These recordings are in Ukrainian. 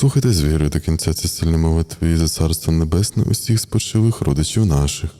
Слухайте з вірою до кінця ці сильні молитви за царство небесне усіх спочилих родичів наших.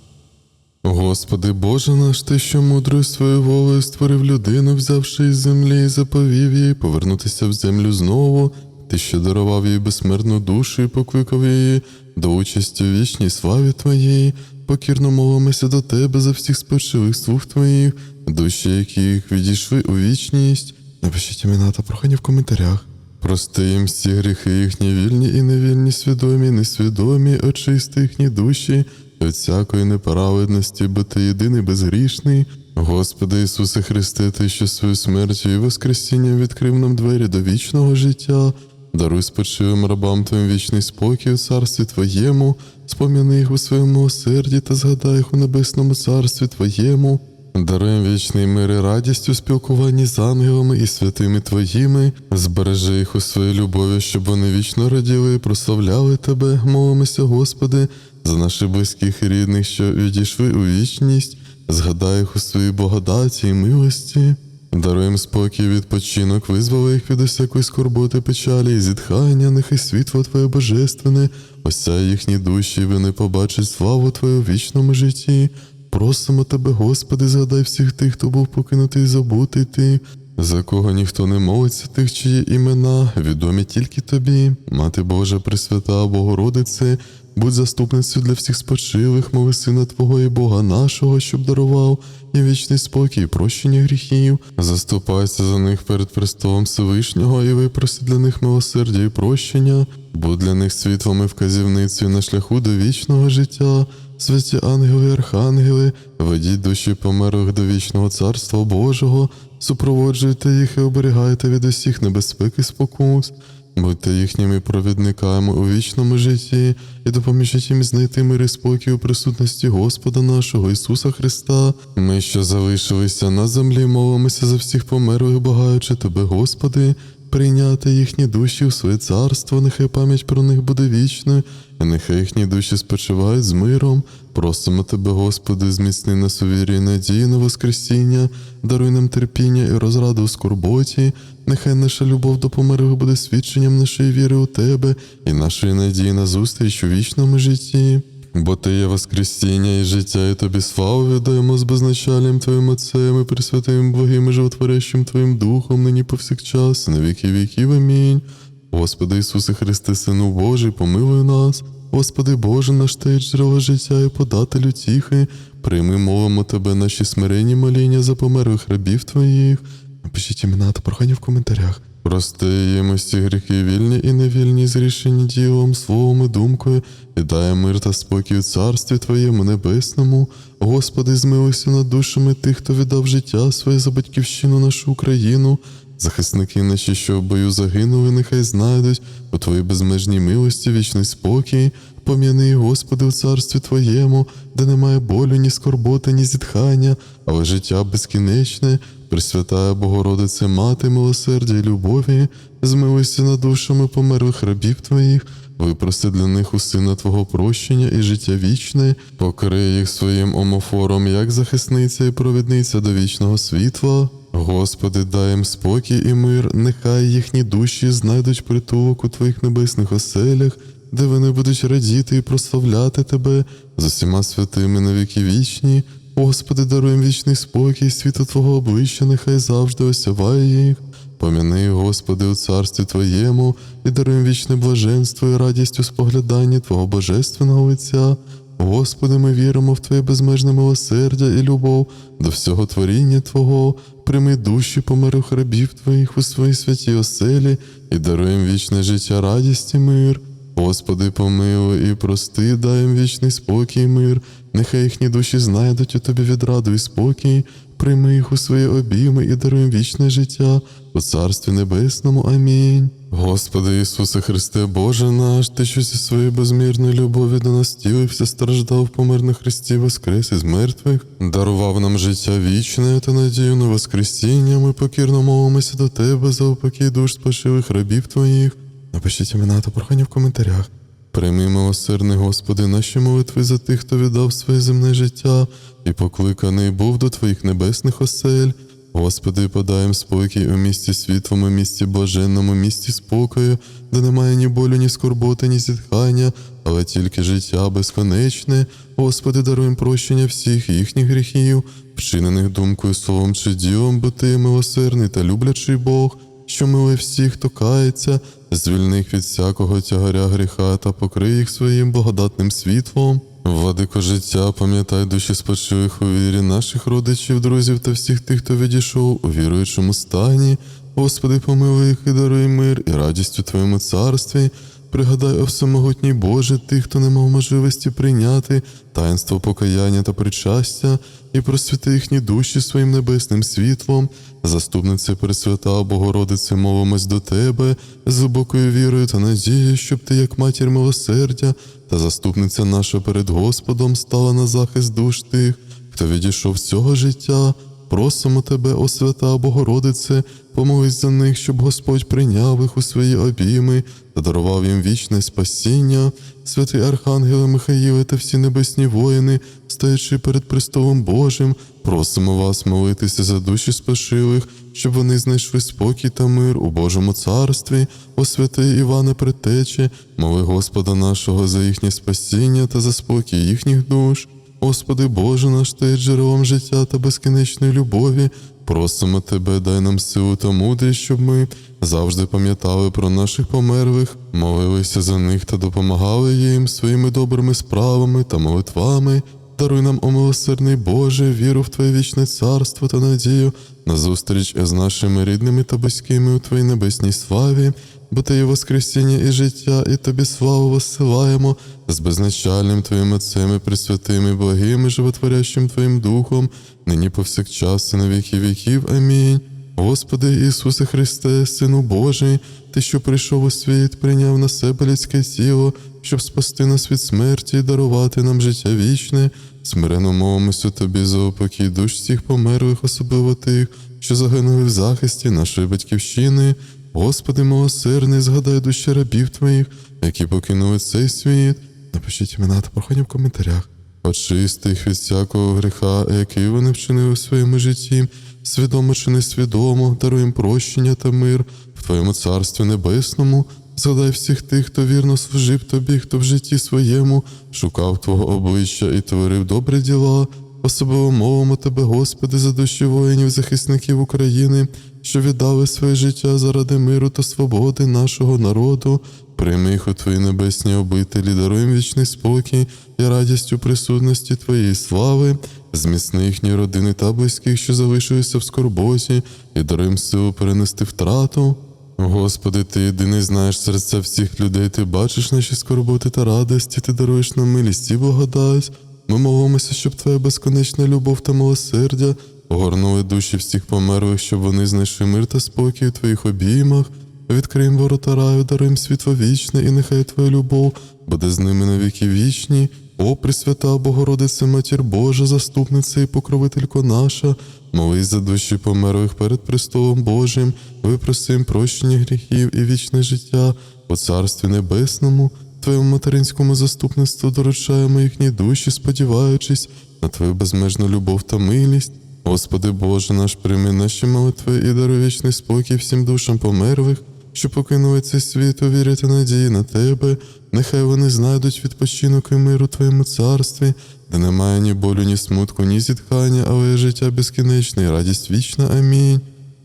Господи Боже наш, Ти, що мудрою своєю волею створив людину, взявши із землі і заповів їй повернутися в землю знову, Ти, що дарував їй безсмертну душу і покликав її до участі в вічній славі Твоєї, покірно молимося до Тебе за всіх спочилих слуг Твоїх, душі яких відійшли у вічність. Напишіть імена та прохання в коментарях. Прости їм всі гріхи їхні вільні і невільні, свідомі, несвідомі, очисти їхні душі від всякої неправедності, бо ти єдиний безгрішний. Господи Ісусе Христе, Ти, що свою смертю і воскресінням відкрив нам двері до вічного життя. Даруй спочивим рабам Твоїм вічний спокій у царстві Твоєму, спом'яни їх у своєму осерді та згадай їх у небесному царстві Твоєму. Даруй вічний мир і радість у спілкуванні з ангелами і святими Твоїми, збережи їх у своїй любові, щоб вони вічно раділи і прославляли Тебе, молимося, Господи, за наших близьких і рідних, що відійшли у вічність, згадай їх у своїй благодаті і милості. Даруй їм спокій, і відпочинок, визволи їх від усякої скорботи, печалі і зітхання, нехай світло Твоє божественне, осяє їхні душі, і вони побачать славу Твою в вічному житті. Просимо тебе, Господи, згадай всіх тих, хто був покинутий забутий ти, за кого ніхто не молиться, тих, чиї імена, відомі тільки тобі. Мати Божа, Пресвята, Богородице, будь заступницею для всіх спочилих, мови Сина Твого і Бога нашого, щоб дарував і вічний спокій, і прощення гріхів. Заступайся за них перед престолом Всевишнього і випроси для них милосердя і прощення, будь для них світлом і вказівницею на шляху до вічного життя. Святі ангели, і архангели, ведіть душі померлих до вічного царства Божого, супроводжуйте їх і оберігайте від усіх небезпек і спокус, будьте їхніми провідниками у вічному житті і допоможіть їм знайти мир і спокій у присутності Господа нашого Ісуса Христа. Ми, що залишилися на землі, молимося за всіх померлих, благаючи Тебе, Господи, прийняти їхні душі у своє царство, нехай пам'ять про них буде вічною, і нехай їхні душі спочивають з миром. Просимо Тебе, Господи, зміцни нас у вірі і надії на Воскресіння, даруй нам терпіння і розраду у скорботі. Нехай наша любов до померлих буде свідченням нашої віри у Тебе і нашої надії на зустріч у вічному житті. Бо ти є Воскресіння і життя, і тобі славу віддаємо з безначальним Твоїм Отцем і Пресвятим Благим і животворящим Твоїм Духом, нині повсякчас, на віки віків. Амінь. Господи Ісусе Христе, Сину Божий, помилуй нас. Господи Боже, наш Ти джерело життя і податель утіхи, прийми, молимо Тебе, наші смиренні моління за померлих рабів Твоїх. Напишіть імена та прохання в коментарях. Прости їм гріхи вільні і невільні, зрішені ділом, словом і думкою, і дай мир та спокій у царстві Твоєму небесному. Господи, змилуйся над душами тих, хто віддав життя своє за батьківщину нашу Україну. Захисники наші, що в бою загинули, нехай знайдуть у Твоїй безмежній милості вічний спокій. Пом'яни, Господи, у царстві Твоєму, де немає болю, ні скорботи, ні зітхання, але життя безкінечне. Пресвятая Богородице, Мати милосердя і любові, змилуйся над душами померлих рабів Твоїх, випроси для них у Сина Твого прощення і життя вічне, покрий їх своїм омофором, як захисниця і провідниця до вічного світла. Господи, дай їм спокій і мир, нехай їхні душі знайдуть притулок у Твоїх небесних оселях, де вони будуть радіти і прославляти Тебе з усіма святими на віки вічні. Господи, даруй вічний спокій, світло Твого обличчя, нехай завжди осяває їх. Пом'яни, Господи, у царстві Твоєму, і даруй вічне блаженство і радість у спогляданні Твого божественного лиця. Господи, ми віримо в Твоє безмежне милосердя і любов до всього творіння Твого, прийми душі померлих рабів Твоїх у своїй святій оселі і даруй вічне життя, радість і мир. Господи, помилуй і прости, дай вічний спокій і мир, нехай їхні душі знайдуть у Тобі відраду і спокій, прийми їх у свої обійми і даруй вічне життя у Царстві Небесному. Амінь. Господи Ісусе Христе, Боже наш, Ти, що зі своєї безмірної любові до нас тілився, страждав, помер на Христі, воскрес із мертвих, дарував нам життя вічне та надію на Воскресіння. Ми покірно молимося до Тебе за упокій душ спочилих рабів Твоїх. Напишіть імена та прохання в коментарях. Прийми, милосердний Господи, наші молитви за тих, хто віддав своє земне життя і покликаний був до Твоїх небесних осель. Господи, подай спокій у місті світлому, місті блаженному, місті спокою, де немає ні болю, ні скорботи, ні зітхання, але тільки життя безконечне. Господи, даруй прощення всіх їхніх гріхів, вчинених думкою, словом чи ділом, бо ти милосердний та люблячий Бог, що милує всіх, хто кається, звільни їх від всякого тягаря гріха та покрий їх своїм благодатним світлом. Владико життя, пам'ятай душі спочивих у вірі наших родичів, друзів та всіх тих, хто відійшов у віруючому стані. Господи, помилуй їх і даруй мир і радість у Твоєму царстві. Пригадай, о всемогутній Боже, тих, хто не мав можливості прийняти таїнство покаяння та причастя, і просвіти їхні душі своїм небесним світлом. Заступниця Пресвята Богородице, молимось до Тебе з глибокою вірою та надією, щоб Ти, як матір милосердя та заступниця наша перед Господом, стала на захист душ тих, хто відійшов з цього життя. Просимо тебе, о свята Богородице, помолись за них, щоб Господь прийняв їх у свої обійми та дарував їм вічне спасіння. Святий Архангеле Михаїле та всі небесні воїни, стоячи перед престолом Божим, просимо вас молитися за душі спешилих, щоб вони знайшли спокій та мир у Божому царстві, о святий Іване Предтече, моли Господа нашого за їхнє спасіння та за спокій їхніх душ. Господи Боже наш, Ти джерелом життя та безкінечної любові. Просимо Тебе, дай нам силу та мудрість, щоб ми завжди пам'ятали про наших померлих, молилися за них та допомагали їм своїми добрими справами та молитвами. Даруй нам, о Боже, віру в Твоє вічне царство та надію на зустріч з нашими рідними та близькими у Твоїй небесній славі, бо Ти є Воскресіння і життя, і Тобі славу воссилаємо з безначальним Твоїм Отцем і Пресвятим і благим і животворящим Твоїм Духом, нині повсякчас і на віки віків. Амінь. Господи Ісусе Христе, Сину Божий, Ти, що прийшов у світ, прийняв на себе людське тіло, щоб спасти нас від смерті і дарувати нам життя вічне. Смирено мовимося Тобі за упокій душ всіх померлих, особливо тих, що загинули в захисті нашої батьківщини. Господи, милосердний, згадай душі рабів Твоїх, які покинули цей світ. Напишіть імена та прохання в коментарях. Очисти їх від всякого гріха, який вони вчинили у своєму житті, свідомо чи несвідомо, даруй їм прощення та мир в Твоєму царстві небесному. Згадай всіх тих, хто вірно служив тобі, хто в житті своєму шукав Твого обличчя і творив добрі діла. Особливо мовимо Тебе, Господи, за душі воїнів, захисників України, що віддали своє життя заради миру та свободи нашого народу. Прийми їх у Твої небесні обителі, даруй вічний спокій і радість у присутності Твоєї слави, зміцни їхні родини та близьких, що залишилися в скорботі, і даруй їм силу перенести втрату. Господи, Ти єдиний знаєш серця всіх людей, Ти бачиш наші скорботи та радості, Ти даруєш нам милість і благодать. Ми молимося, щоб Твоя безконечна любов та милосердя огорнули душі всіх померлих, щоб вони знайшли мир та спокій у Твоїх обіймах. Відкриємо ворота раю, даруємо світло вічне, і нехай Твоя любов буде з ними на віки вічні. О, Пресвята Богородице, Матір Божа, заступниця і покровителько наша, молись за душі померлих перед престолом Божим, випросим прощення гріхів і вічне життя у Царстві Небесному, Твоєму материнському заступництву доручаємо їхні душі, сподіваючись на Твою безмежну любов та милість. Господи Боже наш, прийми наші молитви і даруй вічний спокій всім душам померлих, що покинули цей світ, у вірі та надії на Тебе. Нехай вони знайдуть відпочинок і мир у Твоєму царстві, де немає ні болю, ні смутку, ні зітхання, але життя безкінечне і радість вічна. Амінь.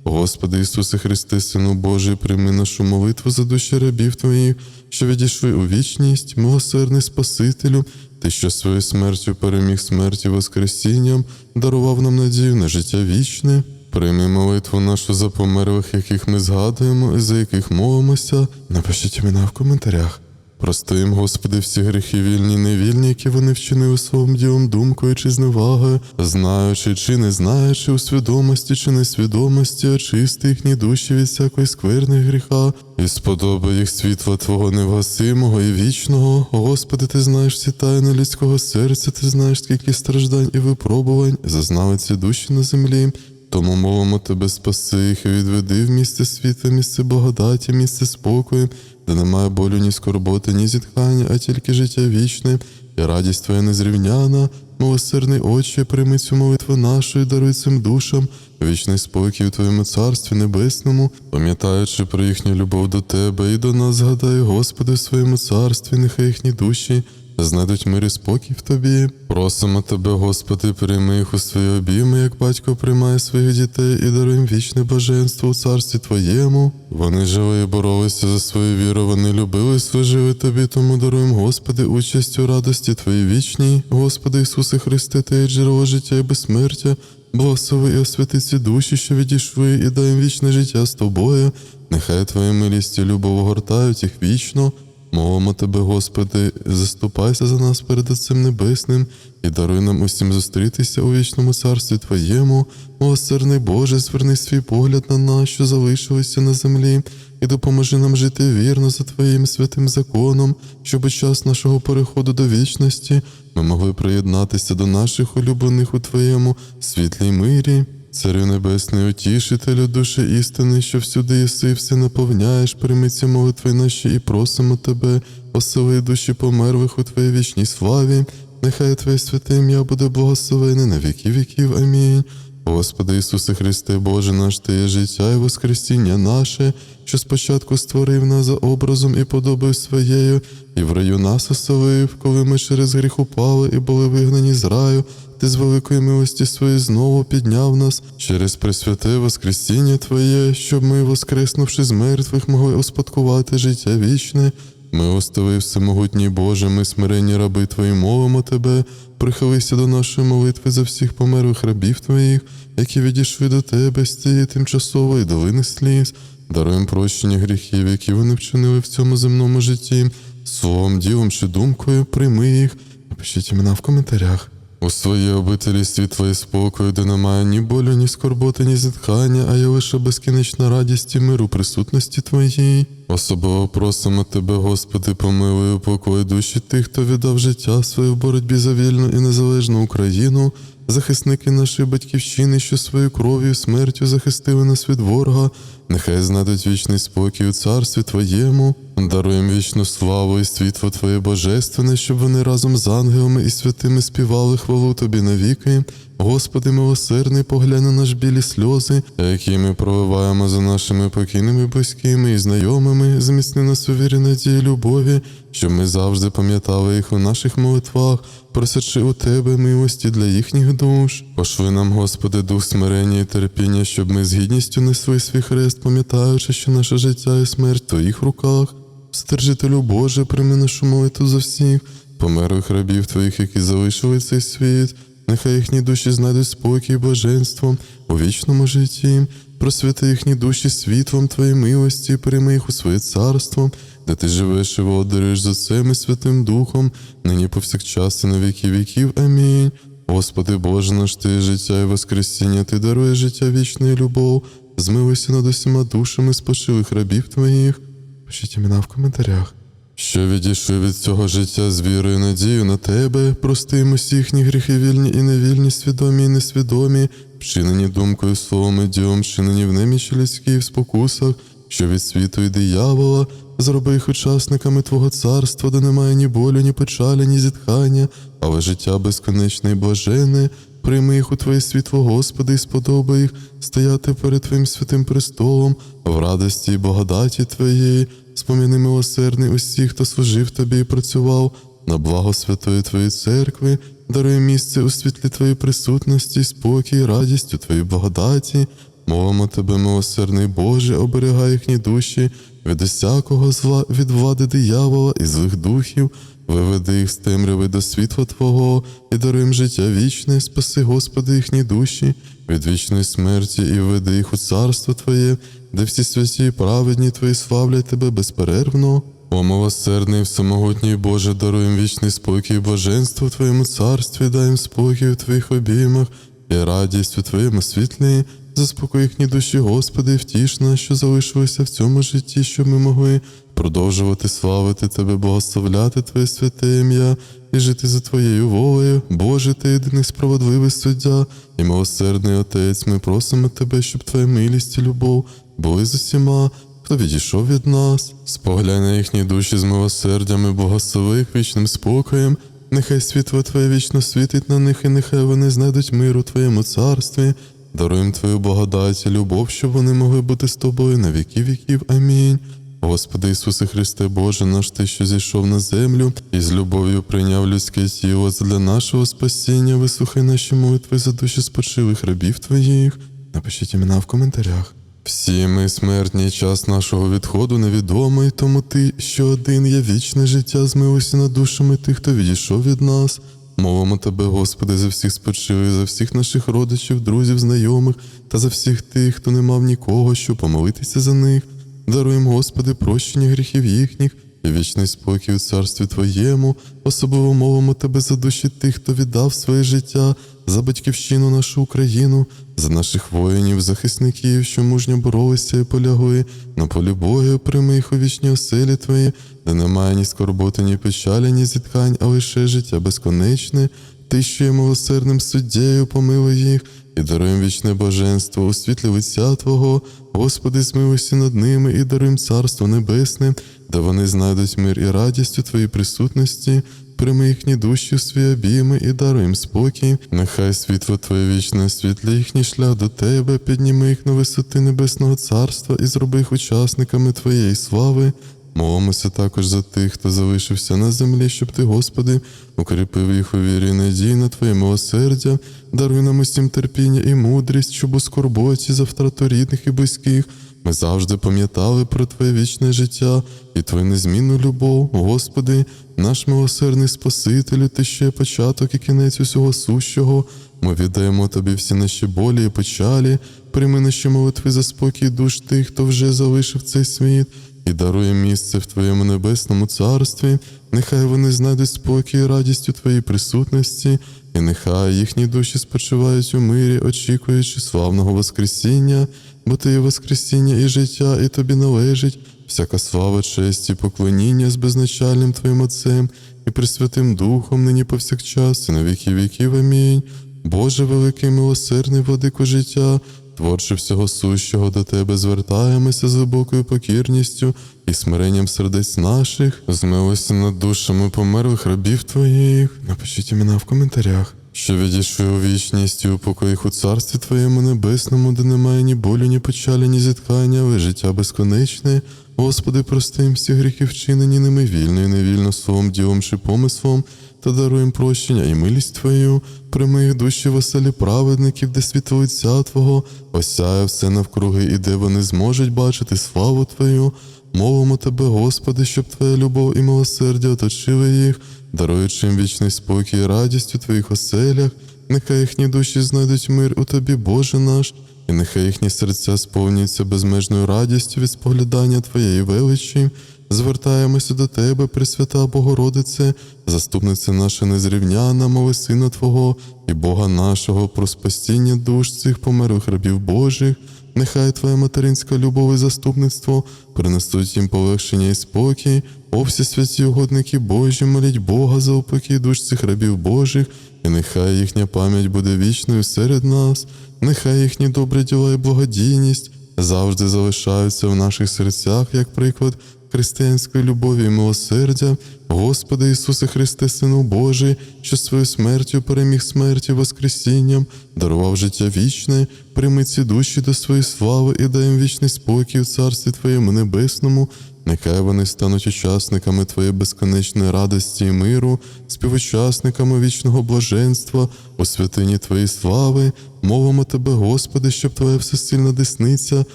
Господи Ісусе Христе, Сину Божий, прийми нашу молитву за душі рабів Твоїх, що відійшли у вічність, милосердний Спасителю, Ти, що своєю смертю переміг смерті Воскресінням, дарував нам надію на життя вічне. Прийми молитву нашу за померлих, яких ми згадуємо і за яких мовимося. Напишіть імена в коментарях. Прости їм, Господи, всі гріхи вільні, невільні, які вони вчинили своїм ділом, думкою чи зневагою, знаючи чи не знаючи, у свідомості чи несвідомості, очисти їхні душі від всякої скверни гріха, і сподобай їх світла Твого невгасимого і вічного. Господи, Ти знаєш всі тайни людського серця, Ти знаєш, скільки страждань і випробувань зазнали ці душі на землі. Тому мовимо тебе, спаси їх відведи в місце світла, місце благодаті, місце спокою, де немає болю, ні скорботи, ні зітхання, а тільки життя вічне, і радість твоя незрівняна, милосердний Отче, прийми цю молитву нашу даруй цим душам. Вічний спокій у Твоєму Царстві Небесному, пам'ятаючи про їхню любов до Тебе і до нас, згадай, Господи, в своєму царстві, нехай їхні душі знайдуть мир і спокій в Тобі. Просимо Тебе, Господи, прийми їх у свої обійми, як батько приймає своїх дітей і даруй їм вічне баженство у царстві Твоєму. Вони жили і боролися за свою віру, вони любили і служили Тобі, тому даруємо, Господи, участь у радості Твоїй вічній, Господи Ісусе Христе, є джерело життя і безсмертя. Благослови і освяти ці душі, що відійшли, і дай їм вічне життя з тобою. Нехай Твоя милість і любов огортають їх вічно. Мовимо Тебе, Господи, заступайся за нас перед Отцем Небесним і даруй нам усім зустрітися у вічному царстві Твоєму. Милосердний Боже, зверни свій погляд на нас, що залишилися на землі, і допоможи нам жити вірно за Твоїм святим законом, щоб у час нашого переходу до вічності ми могли приєднатися до наших улюблених у Твоєму світлій мирі. Царю Небесний, утішителю душі істини, що всюди єси, все наповняєш, прийми ці молитви наші і просимо Тебе, осели душі померлих у Твоїй вічній славі. Нехай Твоє святе ім'я буде благословене на віки віків. Амінь. Господи Ісусе Христе, Боже наш, Ти є життя і воскресіння наше, що спочатку створив нас за образом і подобою своєю, і в раю нас оселив, коли ми через гріх упали і були вигнані з раю. Ти з великої милості своєї знову підняв нас через пресвяте Воскресіння Твоє, щоб ми, воскреснувши з мертвих, могли успадкувати життя вічне. Милостивий всемогутній Боже, ми смиренні раби Твої, мовимо Тебе, прихилися до нашої молитви за всіх померлих рабів Твоїх, які відійшли до Тебе з цієї тимчасової долини сліз, даруємо прощення гріхів, які вони вчинили в цьому земному житті, словом, ділом чи думкою, прийми їх. Напишіть імена в коментарях. У своїй обителі світла і спокою, де немає ні болю, ні скорботи, ні зітхання, а є лише безкінечна радість і мир у присутності Твоїй. Особливо просимо Тебе, Господи, помилуй, упокой душі тих, хто віддав життя своє в боротьбі за вільну і незалежну Україну, захисники нашої батьківщини, що своєю кров'ю і смертю захистили нас від ворога, нехай знайдуть вічний спокій у царстві Твоєму, даруємо вічну славу і світло Твоє Божественне, щоб вони разом з ангелами і святими співали хвалу Тобі навіки. Господи, милосердний, поглянь на наш білі сльози, які ми проливаємо за нашими покійними близькими і знайомими, зміцни нас у вірі надії любові, щоб ми завжди пам'ятали їх у наших молитвах, просячи у Тебе милості для їхніх душ. Пошли нам, Господи, дух смирення і терпіння, щоб ми з гідністю несли свій хрест, пам'ятаючи, що наше життя і смерть в Твоїх руках. Стержителю Боже, прийми нашу молитву за всіх, померлих рабів Твоїх, які залишили цей світ. Нехай їхні душі знайдуть спокій і блаженство у вічному житті, просвіти їхні душі світлом Твоєї милості, прийми їх у своє царство, де ти живеш і володарюєш за цим і Святим Духом, нині повсякчас і на віки віків. Амінь. Господи Боже наш Ти життя і воскресіння, Ти даруєш життя вічне і любов, змилуйся над усіма душами спочилих рабів Твоїх. Пишіть імена в коментарях. Що відійшли від цього життя з вірою і на тебе, прости їм усі їхні гріхи вільні і невільні, свідомі і несвідомі, вчинені думкою, словом і ділом, вчинені в немічі людській в спокусах, що від світу і диявола, зроби їх учасниками Твого царства, де немає ні болю, ні печалі, ні зітхання, але життя безконечне і блажене. Прийми їх у Твоє світло, Господи, і сподобай їх стояти перед Твоїм святим престолом в радості і благодаті Твоєї. Споміни милосердний усіх, хто служив тобі і працював на благо святої Твоєї церкви, даруй місце у світлі Твоєї присутності, спокій, радість у Твоїй благодаті. Мовимо тебе, милосердний Боже, оберігай їхні душі від усякого зла, від влади диявола і злих духів, виведи їх з темряви до світла Твого і даруй життя вічне, спаси, Господи, їхні душі від вічної смерті і введи їх у царство Твоє, де всі святі і праведні Твої славлять Тебе безперервно. О, милосердний, всемогутній Боже, даруй вічний спокій і блаженство Твоєму царстві, дай їм спокій у Твоїх обіймах і радість у Твоєму світлі. Заспокой їхні душі, Господи, втіш нас, що залишилося в цьому житті, щоб ми могли продовжувати славити Тебе, благословляти Твоє святе ім'я і жити за Твоєю волею. Боже, ти єдиний справедливий суддя і милосердний Отець. Ми просимо Тебе, щоб Твоя милість і любов були з усіма, хто відійшов від нас. Споглянь на їхні душі з милосердям і благослови їх вічним спокоєм. Нехай світло Твоє вічно світить на них, і нехай вони знайдуть мир у Твоєму царстві. Даруємо Твою благодать і любов, щоб вони могли бути з тобою на віки віків. Амінь. Господи Ісусе Христе, Боже наш Ти, що зійшов на землю і з любов'ю прийняв людське тіло для нашого спасіння, вислухай наші молитви за душі спочилих рабів Твоїх. Напишіть імена в коментарях. Всі ми смертні час нашого відходу невідомий, тому ти, що один є вічне життя, змилуйся над душами тих, хто відійшов від нас. Мовимо тебе, Господи, за всіх спочивих, за всіх наших родичів, друзів, знайомих та за всіх тих, хто не мав нікого, щоб помолитися за них. Даруємо, Господи, прощення гріхів їхніх і вічний спокій у царстві Твоєму, особливо мовимо Тебе за душі тих, хто віддав своє життя, за батьківщину нашу Україну, за наших воїнів, захисників, що мужньо боролися і полягли на полі бою, прийми їх у вічні оселі Твої, де немає ні скорботи, ні печалі, ні зітхань, а лише життя безконечне. Ти, що є милосердним суддєю, помилуй їх і даруєм вічне боженство у світлі лиця Твого, Господи, змилуйся над ними і даруєм Царство Небесне, де вони знайдуть мир і радість у Твоїй присутності. Прийми їхні душі у свої обійми і даруй їм спокій. Нехай світло Твоє вічне світле їхній шлях до Тебе, підніми їх на висоти Небесного Царства і зроби їх учасниками Твоєї слави. Молимося також за тих, хто залишився на землі, щоб ти, Господи, укріпив їх у вірі і надії на Твоє милосердя, даруй нам усім терпіння і мудрість, щоб у скорботі за втрату рідних і близьких ми завжди пам'ятали про Твоє вічне життя і Твою незмінну любов, Господи, наш милосердний Спасителю, Ти ще початок і кінець усього сущого. Ми віддаємо Тобі всі наші болі і печалі, прийми наші молитви за спокій душ тих, хто вже залишив цей світ і дарує місце в Твоєму небесному царстві, нехай вони знайдуть спокій і радість у Твоїй присутності, і нехай їхні душі спочивають у мирі, очікуючи славного Воскресіння, бо Ти є Воскресіння і життя, і тобі належить всяка слава, честь і поклоніння з безначальним Твоїм Отцем і Пресвятим Духом, нині повсякчас, і на віки віків. Амінь. Боже великий милосердний владико життя, творче всього сущого до Тебе звертаємося з глибокою покірністю і смиренням сердець наших, змилися над душами померлих рабів Твоїх. Напишіть імена в коментарях. Що відійшли у вічність і у покоїх у царстві Твоєму небесному, де немає ні болю, ні печалі, ні зіткання, але життя безконечне. Господи, прости їм всі гріхи вчинені ними вільно і невільно словом, ділом чи помислом, та даруй їм прощення і милість Твою, прийми їх душі в оселі праведників, де світло лиця Твого, осяє все навкруги, і де вони зможуть бачити славу Твою. Мовимо Тебе, Господи, щоб Твоя любов і милосердя оточили їх, даруючи їм вічний спокій і радість у Твоїх оселях, нехай їхні душі знайдуть мир у Тобі, Боже наш, і нехай їхні серця сповнюються безмежною радістю від споглядання Твоєї величі. Звертаємося до Тебе, Пресвята Богородице, заступниця наша незрівняна, моли Сина Твого і Бога нашого про спасіння душ цих померлих рабів Божих. Нехай Твоя материнська любов і заступництво принесуть їм полегшення і спокій. О всі святі угодники Божі, моліть Бога за упокій душ цих рабів Божих, і нехай їхня пам'ять буде вічною серед нас, нехай їхні добрі діла і благодійність завжди залишаються в наших серцях, як приклад християнської любові і милосердя, Господи Ісусе Христе, Сину Божий, що свою смертю переміг смерті Воскресінням, дарував життя вічне, прийми ці душі до своєї слави і дай їм вічний спокій у Царстві Твоєму Небесному. Нехай вони стануть учасниками Твоєї безконечної радості і миру, співучасниками вічного блаженства, у святині Твоєї слави, мовимо Тебе, Господи, щоб Твоя всесильна десниця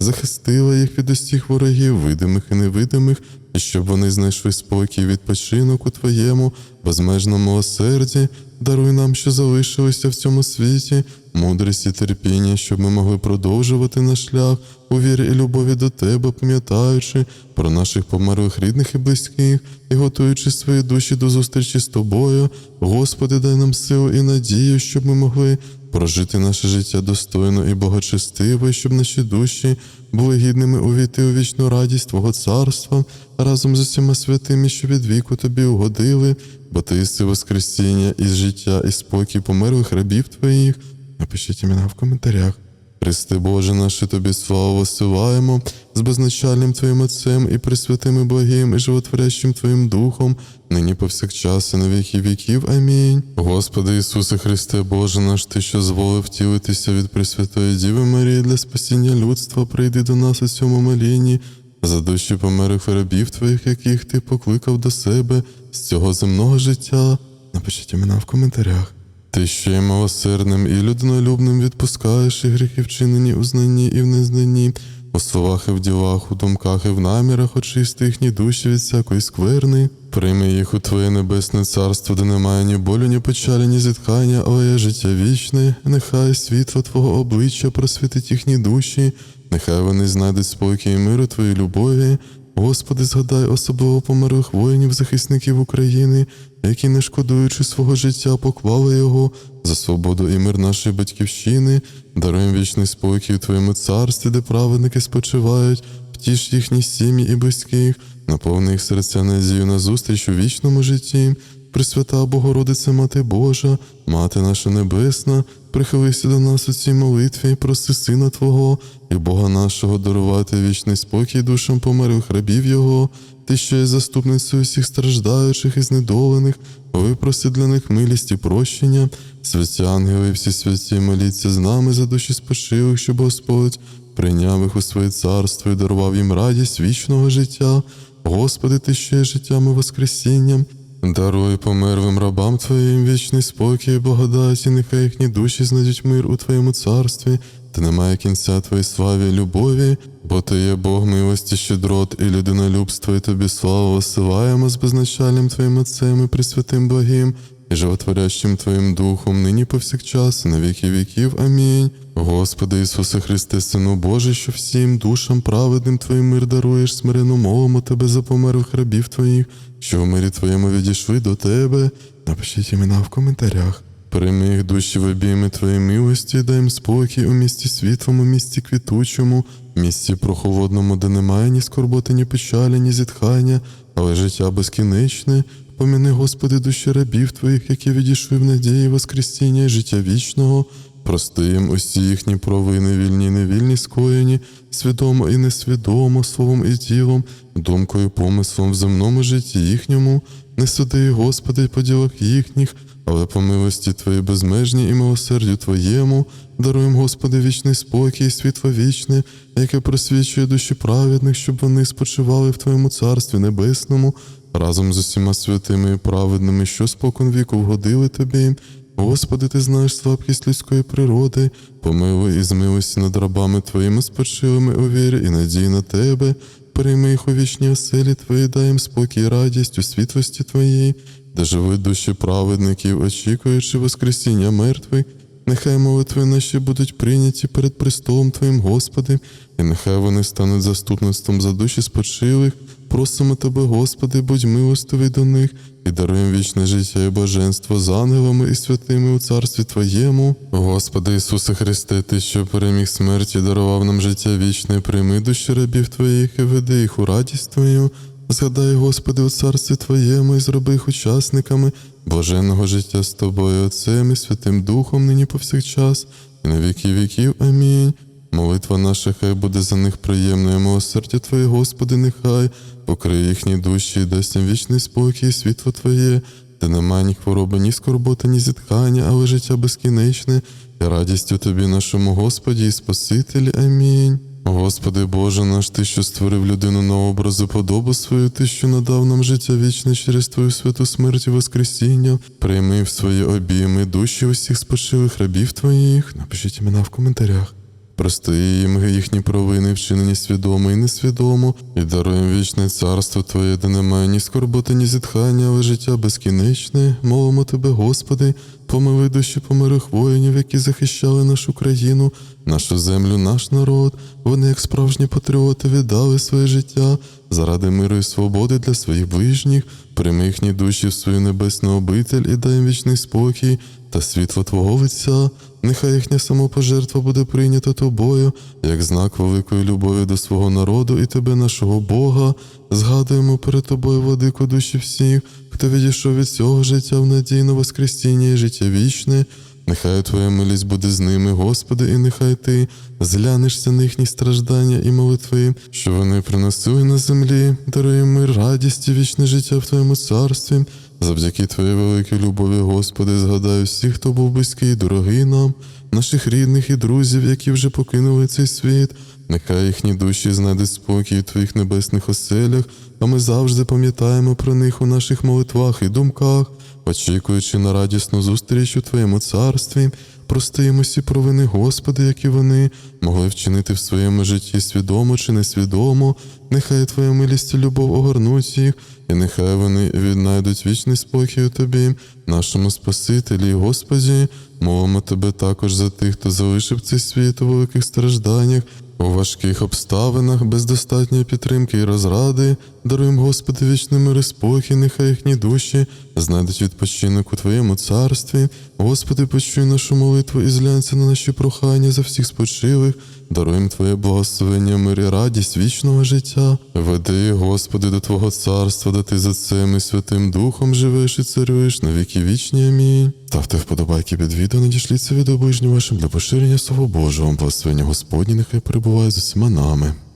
захистила їх від усіх ворогів, видимих і невидимих, і щоб вони знайшли спокій і відпочинок у Твоєму безмежному милосерді. Даруй нам, що залишилися в цьому світі, мудрість і терпіння, щоб ми могли продовжувати наш шлях у вірі і любові до Тебе, пам'ятаючи про наших померлих рідних і близьких і готуючи свої душі до зустрічі з Тобою. Господи, дай нам силу і надію, щоб ми могли прожити наше життя достойно і богочестиво, і щоб наші душі були гідними увійти у вічну радість Твого царства разом з усіма святими, що від віку тобі угодили, бо ти єси Воскресіння і життя, і спокій померлих рабів Твоїх. Напишіть імена в коментарях. Христе Боже, наше Тобі славу висилаємо з безначальним Твоїм Отцем і пресвятим і благим, і животворящим Твоїм Духом, нині повсякчас і на віки віків. Амінь. Господи Ісусе Христе, Боже наш, Ти, що зволив втілитися від Пресвятої Діви Марії для спасіння людства, прийди до нас у цьому молінні, за душі померлих рабів Твоїх, яких Ти покликав до себе з цього земного життя. Напишіть імена в коментарях. Ти ще й милосердним і людинолюбним відпускаєш і гріхи вчинені у знанні і в незнанні, у словах і в ділах, у думках і в намірах, очисти їхні душі від всякої скверни. Прийми їх у Твоє небесне царство, де немає ні болю, ні печалі, ні зітхання, але є життя вічне. Нехай світло Твого обличчя просвітить їхні душі, нехай вони знайдуть спокій і мир у Твоїй любові. Господи, згадай особливо померлих воїнів, захисників України, які, не шкодуючи свого життя, поклали його за свободу і мир нашої батьківщини, даруємо вічний спокій у Твоєму царстві, де праведники спочивають, втіш їхні сім'ї і близьких, наповни їх серця надію на зустріч у вічному житті. Пресвята Богородице, Мати Божа, Мати наша Небесна, прихилися до нас у цій молитві, проси Сина Твого і Бога нашого дарувати вічний спокій душам померлих рабів Його, Ти, що є заступницею всіх страждаючих і знедолених, випроси для них милість і прощення, святі ангели, і всі святі, моліться з нами за душі спочилих, щоб Господь прийняв їх у своє царство і дарував їм радість вічного життя. Господи, Ти ще є життям і воскресінням. Даруй померлим рабам Твоїм вічний спокій і благодаті, нехай їхні душі знайдуть мир у Твоєму царстві, та немає кінця Твоїй славі і любові, бо Ти є Бог милості, щедрот і людинолюбство, і Тобі славу осилаємо з безначальним Твоїм Отцем і Пресвятим Благим, і животворящим Твоїм Духом, нині повсякчас, і на віки віків. Амінь. Господи Ісусе Христе, Сину Божий, що всім душам праведним Твоїм мир даруєш, смиренно молимо Тебе за померлих рабів Твоїх, що в мирі Твоєму відійшли до Тебе. Напишіть імена в коментарях. Прийми їх душі в обійми Твоєї милості, дай їм спокій у місті світлому, місті квітучому, місті прохолодному, де немає ні скорботи, ні печалі, ні зітхання, але життя безкінечне. Поміни, Господи, душі рабів Твоїх, які відійшли в надії Воскресіння і життя вічного. Прости їм усі їхні провини, вільні і невільні скоєні, свідомо і несвідомо, словом і тілом, думкою, помислом в земному житті їхньому, не суди, Господи, по ділах їхніх, але по милості Твоїй безмежній і милосердю Твоєму, даруєм, Господи, вічний спокій, і світло вічне, яке просвічує душі праведних, щоб вони спочивали в Твоєму царстві небесному, разом з усіма святими і праведними, що спокон віку вгодили Тобі. Господи, ти знаєш слабкість людської природи, помилуй і змилуйся над рабами Твоїми спочилими у вірі і надії на Тебе, прийми їх у вічній оселі Твої, дай їм спокій і радість у світлості Твоїй, де живуть душі праведників, очікуючи Воскресіння мертвих. Нехай молитви наші будуть прийняті перед престолом Твоїм, Господи, і нехай вони стануть заступництвом за душі спочилих. Просимо Тебе, Господи, будь милостивий до них і даруємо вічне життя і блаженство з ангелами і святими у царстві Твоєму. Господи Ісусе Христе, Ти, що переміг смерть і дарував нам життя вічне, прийми душі рабів Твоїх і веди їх у радість Твою. Згадай, Господи, у царстві Твоєму і зроби їх учасниками блаженного життя з Тобою, Отцем і Святим Духом, нині повсякчас, і на віки віків. Амінь. Молитва наша хай буде за них приємною, милосердя Твоє, Господи, нехай покриє їхні душі і дасть їм вічний спокій, і світло Твоє, де немає ні хвороби, ні скорботи, ні зіткання, але життя безкінечне, і радість у Тобі, нашому Господі і Спасителі. Амінь. Господи Боже наш, Ти, що створив людину на образу подобу свою, Ти, що надав нам життя вічне через Твою святу смерть і Воскресіння, прийми в свої обійми душі усіх спочилих рабів Твоїх. Напишіть імена в коментарях. Прости їм їхні провини, вчинені свідомо і несвідомо, і даруй вічне царство Твоє, де немає ні скорботи, ні зітхання, але життя безкінечне. Молимо Тебе, Господи, помили душі помирих воїнів, які захищали нашу країну, нашу землю, наш народ. Вони, як справжні патріоти, віддали своє життя заради миру і свободи для своїх ближніх. Прийми їхні душі в свою небесну обитель і дай їм вічний спокій та світло Твого лиця. Нехай їхня самопожертва буде прийнята тобою, як знак великої любові до свого народу і тебе, нашого Бога. Згадуємо перед тобою, владику душі всіх, хто відійшов від цього життя в надії на Воскресіння і життя вічне. Нехай Твоя милість буде з ними, Господи, і нехай Ти зглянешся на їхні страждання і молитви, що вони приносили на землі, даруй мир, радість і вічне життя в Твоєму царстві. Завдяки Твоїй великій любові, Господи, згадаю всіх, хто був близький і дорогий нам, наших рідних і друзів, які вже покинули цей світ. Нехай їхні душі знайдуть спокій у Твоїх небесних оселях, а ми завжди пам'ятаємо про них у наших молитвах і думках, очікуючи на радісну зустріч у Твоєму царстві. Прости їм усі провини, Господи, які вони могли вчинити в своєму житті свідомо чи несвідомо. Нехай Твоя милість і любов огорнуть їх, і нехай вони віднайдуть вічний спокій у Тобі, нашому Спасителі Господі. Молимо Тебе також за тих, хто залишив цей світ у великих стражданнях, у важких обставинах, без достатньої підтримки і розради. Даруємо, Господи, вічний мир і спокій, нехай їхні душі знайдуть відпочинок у Твоєму царстві. Господи, почуй нашу молитву і зглянься на наші прохання за всіх спочилих. Даруємо Твоє благословення, мир і радість вічного життя. Веди, Господи, до Твого царства, де Ти за цим і Святим Духом живеш і царюєш на віки вічні. Амінь. Ставте вподобайки під відео, надішліться від обижні вашим для поширення Слова Божого. Благословення Господні нехай перебуває з усіма нами.